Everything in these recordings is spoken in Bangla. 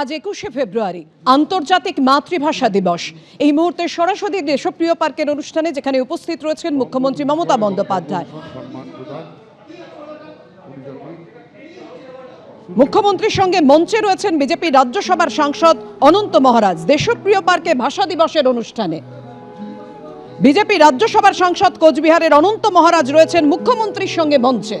আজ একুশে ফেব্রুয়ারি, আন্তর্জাতিক মাতৃভাষা দিবস। এই মুহূর্তে সরাসরি দেশপ্রিয় পার্কের অনুষ্ঠানে যেখানে উপস্থিত রয়েছেন মুখ্যমন্ত্রী মমতা বন্দ্যোপাধ্যায়। মুখ্যমন্ত্রীর সঙ্গে মঞ্চে রয়েছেন বিজেপি রাজ্যসভার সাংসদ অনন্ত মহারাজ, দেশপ্রিয় পার্কে ভাষা দিবসের অনুষ্ঠানে। বিজেপি রাজ্যসভার সাংসদ কোচবিহারের অনন্ত মহারাজ রয়েছেন মুখ্যমন্ত্রীর সঙ্গে মঞ্চে।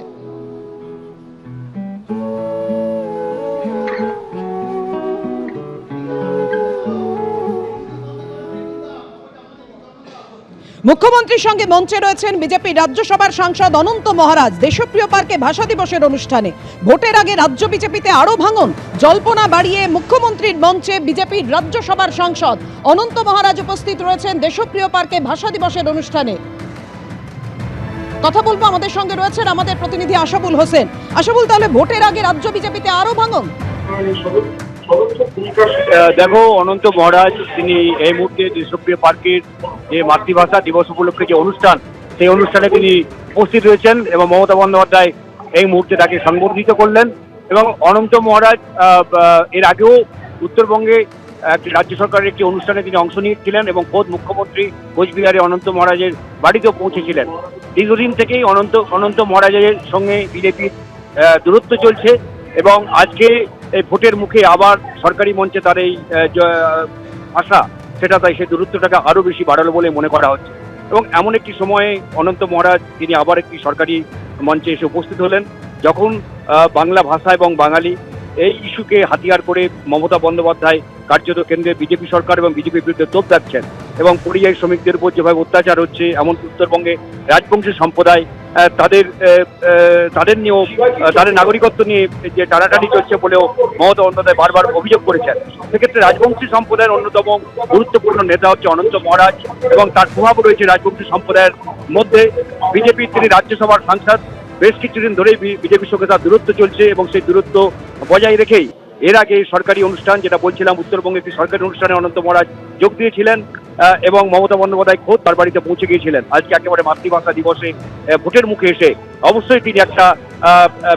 মুখ্যমন্ত্রীর সঙ্গে মঞ্চে রয়েছেন বিজেপি রাজ্যসভার সাংসদ অনন্ত মহারাজ। দেশপ্রিয় পার্কে ভাষা দিবসের অনুষ্ঠানে। ভোটের আগে রাজ্য বিজেপিতে আরও ভাঙন। জল্পনা বাড়িয়ে মুখ্যমন্ত্রীর মঞ্চে বিজেপির রাজ্যসভার সাংসদ অনন্ত মহারাজ উপস্থিত রয়েছেন দেশপ্রিয় পার্কে ভাষা দিবসের অনুষ্ঠানে। কথা বলব আমাদের সঙ্গে রয়েছেন আমাদের প্রতিনিধি আশাবুল হোসেন। আশাবুল, তাহলে ভোটের আগে রাজ্য বিজেপিতে আরও ভাঙন? দেখো, অনন্ত মহারাজ, তিনি এই মুহূর্তে দেশপ্রিয় পার্কের যে মাতৃভাষা দিবস উপলক্ষে যে অনুষ্ঠান, সেই অনুষ্ঠানে তিনি উপস্থিত রয়েছেন এবং মমতা বন্দ্যোপাধ্যায় এই মুহূর্তে তাকে সংবর্ধিত করলেন এবং অনন্ত মহারাজ এর আগেও উত্তরবঙ্গে একটি রাজ্য সরকারের একটি অনুষ্ঠানে তিনি অংশ নিয়েছিলেন এবং খোদ মুখ্যমন্ত্রী কোচবিহারে অনন্ত মহারাজের বাড়িতেও পৌঁছেছিলেন। দীর্ঘদিন থেকেই অনন্ত অনন্ত মহারাজের সঙ্গে বিজেপির দূরত্ব চলছে এবং আজকে এই ভোটের মুখে আবার সরকারি মঞ্চে তার এই আশা সেটা তাই সেই দূরত্বটাকে আরও বেশি বাড়ালো বলে মনে করা হচ্ছে। এবং এমন একটি সময়ে অনন্ত মহারাজ, তিনি আবার একটি সরকারি মঞ্চে এসে উপস্থিত হলেন, যখন বাংলা ভাষা এবং বাঙালি এই ইস্যুকে হাতিয়ার করে মমতা বন্দ্যোপাধ্যায় কার্যত কেন্দ্রে বিজেপি সরকার এবং বিজেপির বিরুদ্ধে তোপ দাচ্ছেন এবং পরিযায়ী শ্রমিকদের উপর যেভাবে অত্যাচার হচ্ছে, এমনকি উত্তরবঙ্গে রাজবংশী সম্প্রদায় তাদের তাদের নিয়েও তাদের নাগরিকত্ব নিয়ে যে টানাটানি চলছে বলেও মমতা বন্দ্যোপাধ্যায় বারবার অভিযোগ করেছেন। সেক্ষেত্রে রাজবংশী সম্প্রদায়ের অন্যতম গুরুত্বপূর্ণ নেতা হচ্ছে অনন্ত মহারাজ এবং তার প্রভাব রয়েছে রাজবংশী সম্প্রদায়ের মধ্যে। বিজেপির তিনি রাজ্যসভার সাংসদ। বেশ কিছুদিন ধরেই বিজেপির সঙ্গে তার দূরত্ব চলছে এবং সেই দূরত্ব বজায় রেখেই এর আগে সরকারি অনুষ্ঠান, যেটা বলছিলাম উত্তরবঙ্গে একটি সরকারি অনুষ্ঠানে অনন্ত মহারাজ যোগ দিয়েছিলেন এবং মমতা বন্দ্যোপাধ্যায় খোদ তার বাড়িতে পৌঁছে গিয়েছিলেন। আজকে একেবারে মাতৃভাষা দিবসে ভোটের মুখে এসে অবশ্যই তিনি একটা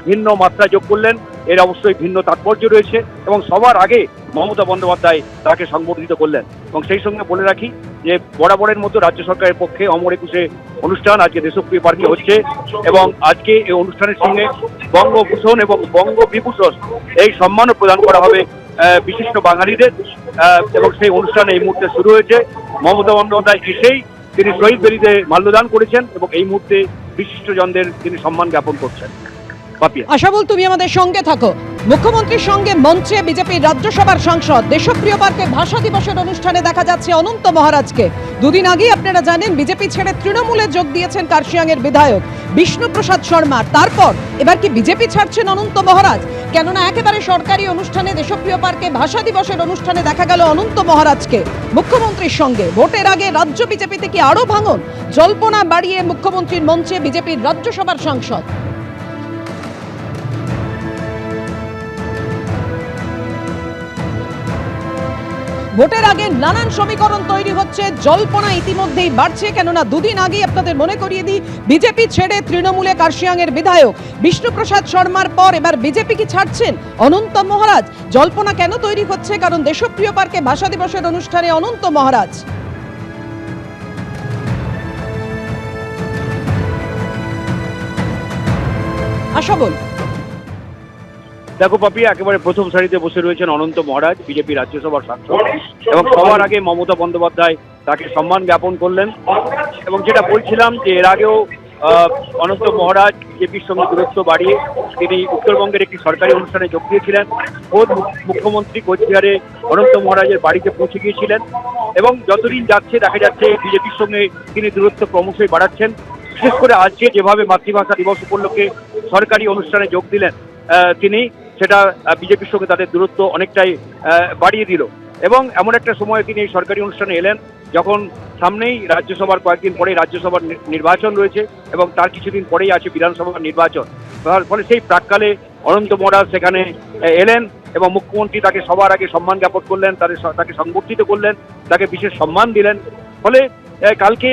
ভিন্ন মাত্রা যোগ করলেন। এর অবশ্যই ভিন্ন তাৎপর্য রয়েছে এবং সবার আগে মমতা বন্দ্যোপাধ্যায় তাকে সংবর্ধিত করলেন। এবং সেই সঙ্গে বলে রাখি যে বরাবরের মতো রাজ্য সরকারের পক্ষে অমর একুশে অনুষ্ঠান আজকে দেশপ্রিয় পার্কে হচ্ছে এবং আজকে এই অনুষ্ঠানের সঙ্গে বঙ্গভূষণ এবং বঙ্গ বিভূষণ এই সম্মানও প্রদান করা হবে বিশিষ্ট বাঙালিদের এবং সেই অনুষ্ঠান এই মুহূর্তে শুরু হয়েছে। মমতা বন্দ্যোপাধ্যায় এসেই তিনি শহীদ বেরিতে মাল্যদান করেছেন এবং এই মুহূর্তে বিশিষ্টজনদের তিনি সম্মান জ্ঞাপন করছেন। আশাবুল, তুমি আমাদের সঙ্গে থাকো। মুখ্যমন্ত্রীর সঙ্গে মঞ্চে বিজেপির রাজ্যসভার সাংসদ, দেশপ্রিয় পার্কে ভাষা দিবসের অনুষ্ঠানে দেখা যাচ্ছে অনন্ত মহারাজকে। দুদিন আগেই আপনারা জানেন, বিজেপি ছেড়ে তৃণমূলে যোগ দিয়েছেন কার্শিয়াং এর বিধায়ক, বিষ্ণুপ্রসাদ শর্মা তারপর, এবার কি বিজেপি ছাড়ছেন অনন্ত মহারাজ? কেননা, একেবারে সরকারি অনুষ্ঠানে, দেশপ্রিয় পার্কে ভাষা দিবসের অনুষ্ঠানে দেখা গেল অনন্ত মহারাজকে। মুখ্যমন্ত্রীর সঙ্গে, ভোটের আগে রাজ্য বিজেপিতে কি আরও ভাঙন? জল্পনা বাড়িয়ে মুখ্যমন্ত্রীর মঞ্চে বিজেপির রাজ্যসভার সাংসদ। ভোটের আগে নানান সমীকরণ তৈরি হচ্ছে, জল্পনা ইতিমধ্যেই বাড়ছে, কেননা দুদিন আগেই আপনাদের মনে করিয়ে দিই, বিজেপি ছেড়ে তৃণমূলে কার্শিয়াংয়ের বিধায়ক। বিষ্ণুপ্রসাদ শর্মার পর এবার বিজেপি কি ছাড়ছেন? অনন্ত মহারাজ, জল্পনা কেন তৈরি হচ্ছে? কারণ দেশপ্রিয় পার্কে ভাষা দিবসের অনুষ্ঠানে অনন্ত মহারাজ। আশা বল দেখো পাপি একেবারে প্রথম সারিতে বসে রয়েছেন অনন্ত মহারাজ বিজেপি রাজ্যসভার সাংসদ। এবং সবার আগে মমতা বন্দ্যোপাধ্যায় তাকে সম্মান জ্ঞাপন করলেন। এবং যেটা বলছিলাম যে এর আগেও অনন্ত মহারাজ বিজেপির সঙ্গে দূরত্ব বাড়িয়ে তিনি উত্তরবঙ্গের একটি সরকারি অনুষ্ঠানে যোগ দিয়েছিলেন। খোদ মুখ্যমন্ত্রী কোচবিহারে অনন্ত মহারাজের বাড়িতে পৌঁছে গিয়েছিলেন। এবং যতদিন যাচ্ছে দেখা যাচ্ছে বিজেপির সঙ্গে তিনি দূরত্ব ক্রমশই বাড়াচ্ছেন। বিশেষ করে আজকে যেভাবে মাতৃভাষা দিবস উপলক্ষে সরকারি অনুষ্ঠানে যোগ দিলেন আহ, তিনি সেটা বিজেপির সঙ্গে তাদের দূরত্ব অনেকটাই বাড়িয়ে দিল। এবং এমন একটা সময় তিনি এই সরকারি অনুষ্ঠানে এলেন, যখন সামনেই রাজ্যসভার কয়েকদিন পরেই রাজ্যসভার নির্বাচন রয়েছে এবং তার কিছুদিন পরেই আছে বিধানসভার নির্বাচন। ফলে সেই প্রাককালে অনন্ত মহারাজ সেখানে এলেন এবং মুখ্যমন্ত্রী তাকে সবার আগে সম্মান জ্ঞাপন করলেন, তাদের তাকে সংবর্ধিত করলেন, তাকে বিশেষ সম্মান দিলেন। ফলে কালকে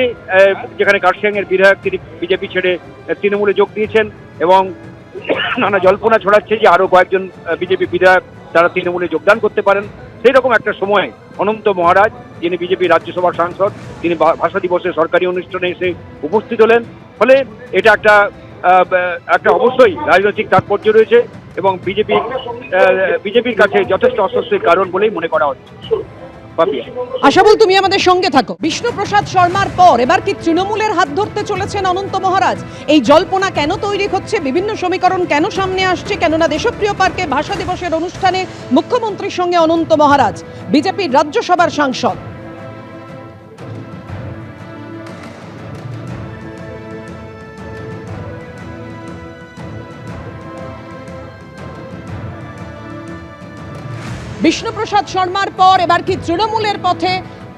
যেখানে কার্শিয়াংয়ের বিধায়ক তিনি বিজেপি ছেড়ে তৃণমূলে যোগ দিয়েছেন এবং নানা জল্পনা ছড়াচ্ছে যে আরও কয়েকজন বিজেপি বিধায়ক তারা তৃণমূলে যোগদান করতে পারেন। সেই রকম একটা সময় অনন্ত মহারাজ, যিনি বিজেপি রাজ্যসভার সাংসদ, তিনি ভাষা দিবসের সরকারি অনুষ্ঠানে এসে উপস্থিত হলেন। ফলে এটা একটা একটা অবশ্যই রাজনৈতিক তাৎপর্য রয়েছে এবং বিজেপি বিজেপির কাছে যথেষ্ট অস্বস্তির কারণ বলেই মনে করা হচ্ছে। আশাবুল, তুমি আমাদের সঙ্গে থাকো। বিষ্ণুপ্রসাদ শর্মার পর এবার কি তৃণমূলের হাত ধরতে চলেছেন অনন্ত মহারাজ? এই জল্পনা কেন তৈরি হচ্ছে? বিভিন্ন সমীকরণ কেন সামনে আসছে? কেননা দেশপ্রিয় পার্কে ভাষা দিবসের অনুষ্ঠানে মুখ্যমন্ত্রীর সঙ্গে অনন্ত মহারাজ, বিজেপির রাজ্যসভার সাংসদ। বিষ্ণুপ্রসাদ শর্মার পর এবার কি তৃণমূলের পথে?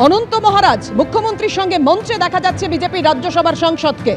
অনন্ত মহারাজ, মুখ্যমন্ত্রীর সঙ্গে মঞ্চে দেখা যাচ্ছে বিজেপি রাজ্যসভার সাংসদকে।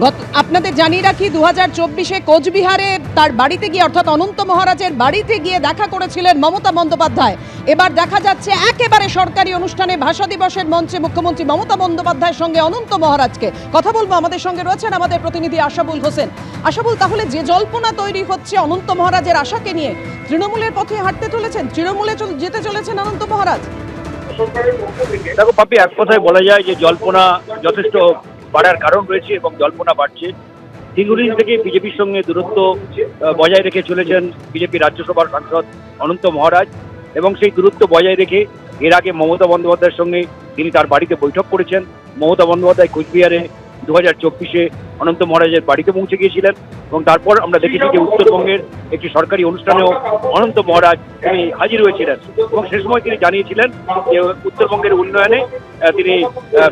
গত আপনাদের জানিয়ে রাখি দু হাজার চব্বিশে কোচবিহারে তার বাড়িতে গিয়ে, অর্থাৎ অনন্ত মহারাজের বাড়িতে গিয়ে দেখা করেছিলেন মমতা বন্দ্যোপাধ্যায়। এবার দেখা যাচ্ছে একেবারে সরকারি অনুষ্ঠানে ভাষা দিবসের মঞ্চে মুখ্যমন্ত্রী মমতা বন্দ্যোপাধ্যায়ের সঙ্গে অনন্ত মহারাজকে। কথা বলব, আমাদের সঙ্গে রয়েছেন আমাদের প্রতিনিধি আশাবুল হোসেন। আশাবুল, তাহলে যে জল্পনা তৈরি হচ্ছে অনন্ত মহারাজের আশাকে নিয়ে, তৃণমূলের পথে হাঁটতে চলেছেন? তৃণমূলে যেতে চলেছেন অনন্ত মহারাজ? দেখো, পাপি, এক কথায় বলা যায় যে জল্পনা যথেষ্ট বাড়ার কারণ রয়েছে এবং জল্পনা বাড়ছে। দীর্ঘদিন থেকে বিজেপির সঙ্গে দূরত্ব বজায় রেখে চলেছেন বিজেপি রাজ্যসভার সাংসদ অনন্ত মহারাজ এবং সেই দূরত্ব বজায় রেখে এর আগে মমতা বন্দ্যোপাধ্যায়ের সঙ্গে তিনি তার বাড়িতে বৈঠক করেছেন। মমতা বন্দ্যোপাধ্যায় কোচবিহারে দু হাজার চব্বিশে অনন্ত মহারাজের বাড়িতে পৌঁছে গিয়েছিলেন এবং তারপর আমরা দেখেছি যে উত্তরবঙ্গের একটি সরকারি অনুষ্ঠানেও অনন্ত মহারাজ তিনি হাজির হয়েছিলেন এবং সে সময় তিনি জানিয়েছিলেন যে উত্তরবঙ্গের উন্নয়নে তিনি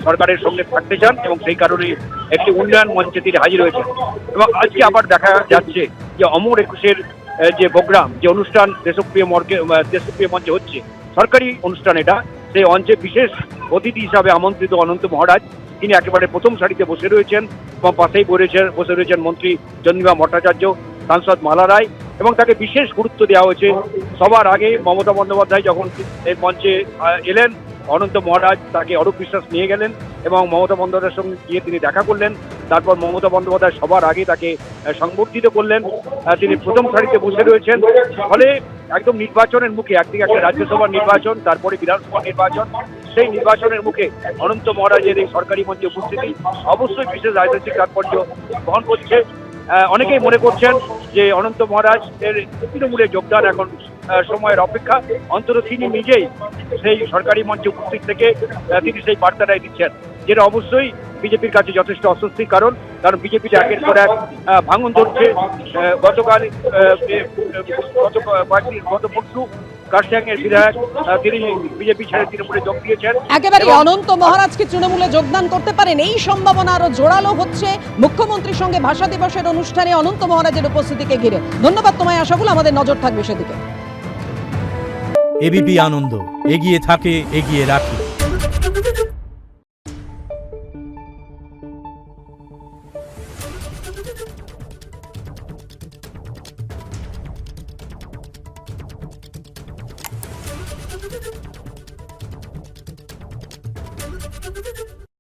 সরকারের সঙ্গে থাকতে চান এবং সেই কারণে একটি উন্নয়ন মঞ্চে তিনি হাজির হয়েছেন। এবং আজকে আবার দেখা যাচ্ছে যে অমর একুশের যে প্রোগ্রাম, যে অনুষ্ঠান দেশপ্রিয় মর্গে দেশপ্রিয় মঞ্চে হচ্ছে, সরকারি অনুষ্ঠান এটা। সেই মঞ্চে বিশেষ অতিথি হিসাবে আমন্ত্রিত অনন্ত মহারাজ। তিনি একেবারে প্রথম সারিতে বসে রয়েছেন। এবং পাশেই বসেছেন বসে রয়েছেন মন্ত্রী চন্দ্রিমা ভট্টাচার্য, সাংসদ মালা রায় এবং তাকে বিশেষ গুরুত্ব দেওয়া হয়েছে। সবার আগে মমতা বন্দ্যোপাধ্যায় যখন এই মঞ্চে এলেন, অনন্ত মহারাজ তাকে অরূপ বিশ্বাস নিয়ে গেলেন এবং মমতা বন্দ্যোপাধ্যায়ের সঙ্গে গিয়ে তিনি দেখা করলেন। তারপর মমতা বন্দ্যোপাধ্যায় সবার আগে তাকে সংবর্ধিত করলেন। তিনি প্রথম সারিতে বসে রয়েছেন। ফলে একদম নির্বাচনের মুখে একদিকে একটা রাজ্যসভার নির্বাচন, তারপরে বিধানসভা নির্বাচন। সেই নির্বাচনের মুখে অনন্ত মহারাজের এই সরকারি মঞ্চে উপস্থিতি। অবশ্যই বিশেষ রাজনৈতিক তাৎপর্য বহন করছে। অনেকেই মনে করছেন যে অনন্ত মহারাজ এর তৃণমূলে যোগদান এখন সময়ের অপেক্ষা। অন্তত তিনি নিজেই সেই সরকারি মঞ্চে উপস্থিত থেকে তিনি সেই বার্তাটাই দিচ্ছেন। যেটা অবশ্যই বিজেপির কাছে যথেষ্ট অস্বস্তির কারণ। কারণ বিজেপিতে একের পর এক ভাঙন ধরছে। গতকাল গত কয়েকদিন, গত পরশু কার্শিয়াংয়ের বিধায়ক তিনি বিজেপি ছেড়ে তৃণমূলে যোগ দিয়েছেন। একেবারে অনন্ত মহারাজ কি তৃণমূলে যোগদান করতে পারেন? এই সম্ভাবনা আরও জোরালো হচ্ছে। মুখ্যমন্ত্রীর সঙ্গে ভাষা দিবসের অনুষ্ঠানে অনন্ত মহারাজের উপস্থিতিকে ঘিরে। ধন্যবাদ তোমায় আমাদের নজর থাকবে সেদিকে। এবিপি আনন্দ এগিয়ে থাকে এগিয়ে রাখে।